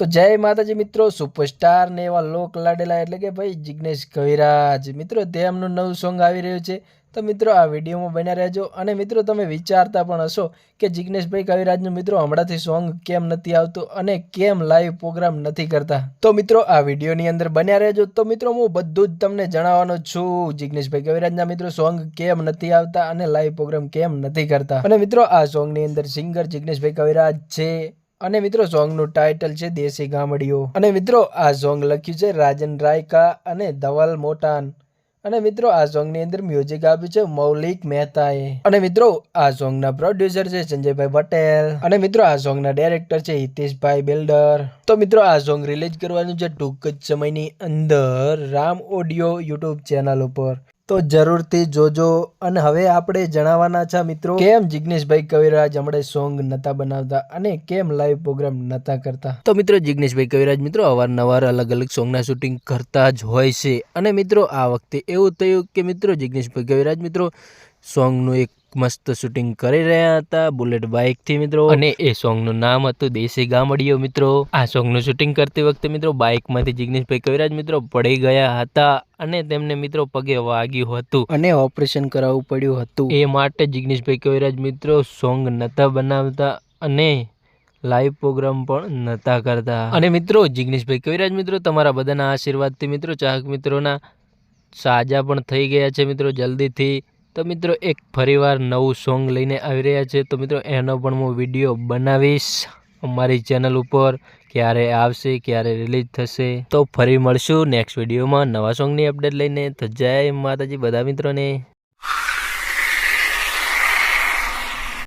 તો જય માતાજી મિત્રો સુપરસ્ટાર ને એવા લોક લાડેલા એટલે કે ભાઈ જિગ્નેશ કવિરાજ. મિત્રો, તેમનું નવું સોંગ આવી રહ્યું છે. તો મિત્રો, આ વિડીયોમાં બન્યા રહેજો. અને મિત્રો, તમે વિચારતા પણ હશો કે જિગ્નેશભાઈ કવિરાજનું મિત્રો હમણાંથી સોંગ કેમ નથી આવતું અને કેમ લાઈવ પ્રોગ્રામ નથી કરતા. તો મિત્રો, આ વિડીયોની અંદર બન્યા રહેજો. તો મિત્રો, હું બધું જ તમને જણાવવાનો છું. જિગ્નેશભાઈ કવિરાજના મિત્રો સોંગ કેમ નથી આવતા અને લાઈવ પ્રોગ્રામ કેમ નથી કરતા. અને મિત્રો, આ સોંગની અંદર સિંગર જિગ્નેશભાઈ કવિરાજ છે. અને મિત્રો, સોંગનું ટાઇટલ છે દેશી ગામડીઓ. અને મિત્રો, આ સોંગ લખ્યું છે રાજન રાયકા અને ધવલ મોટાન. અને મિત્રો, આ સોંગની અંદર મ્યુઝિક આપ્યું છે મૌલિક મહેતાએ. અને મિત્રો, આ સોંગના પ્રોડ્યુસર છે સંજયભાઈ પટેલ. અને મિત્રો, આ સોંગના ડાયરેક્ટર છે હિતેશભાઈ બિલ્ડર. તો મિત્રો, આ સોંગ રિલીઝ કરવાનું છે ટૂંક જ સમયની અંદર રામ ઓડિયો યુટ્યુબ ચેનલ ઉપર. તો જરૂરથી જોજો. અને હવે આપણે જણાવવાના છે મિત્રો, કેમ જિગ્નેશભાઈ કવિરાજ હમણાં સોંગ નતા બનાવતા અને કેમ લાઈવ પ્રોગ્રામ નતા કરતા? તો મિત્રો, જિગ્નેશભાઈ કવિરાજ મિત્રો, અવારનવાર અલગ અલગ સોંગના શૂટિંગ કરતા જ હોય છે. અને મિત્રો, આ વખતે એવું થયું કે મિત્રો, જિગ્નેશભાઈ કવિરાજ મિત્રો સોંગનું એક મસ્ત શૂટિંગ કરી રહ્યા હતા બુલેટ બાઇકથી મિત્રો. અને એ સોંગનું નામ હતું દેશી ગામડીઓ મિત્રો. આ સોંગનું શૂટિંગ કરતી વખતે મિત્રો બાઇકમાંથી જિગ્નેશભાઈ કવિરાજ મિત્રો પડી ગયા હતા અને તેમને મિત્રો પગે વાગ્યું હતું. અને ઓપરેશન કરાવવું પડ્યું હતું. એ માટે જિગ્નેશભાઈ કવિરાજ મિત્રો સોંગ નહોતા બનાવતા અને લાઈવ પ્રોગ્રામ પણ નહોતા કરતા. અને મિત્રો જિગ્નેશભાઈ કવિરાજ મિત્રો તમારા બધાના આશીર્વાદથી મિત્રો ચાહક મિત્રોના સાજા પણ થઈ ગયા છે મિત્રો જલ્દીથી. તો મિત્રો, એક ફરીવાર નવું સોંગ લઈને આવી રહ્યા છે. તો મિત્રો, એનો પણ હું વીડિયો બનાવીશ અમારી ચેનલ ઉપર. ક્યારે આવશે, ક્યારે રિલીઝ થશે, તો ફરી મળશું નેક્સ્ટ વિડીયોમાં નવા સોંગની અપડેટ લઈને. તો જય માતાજી બધા મિત્રોને.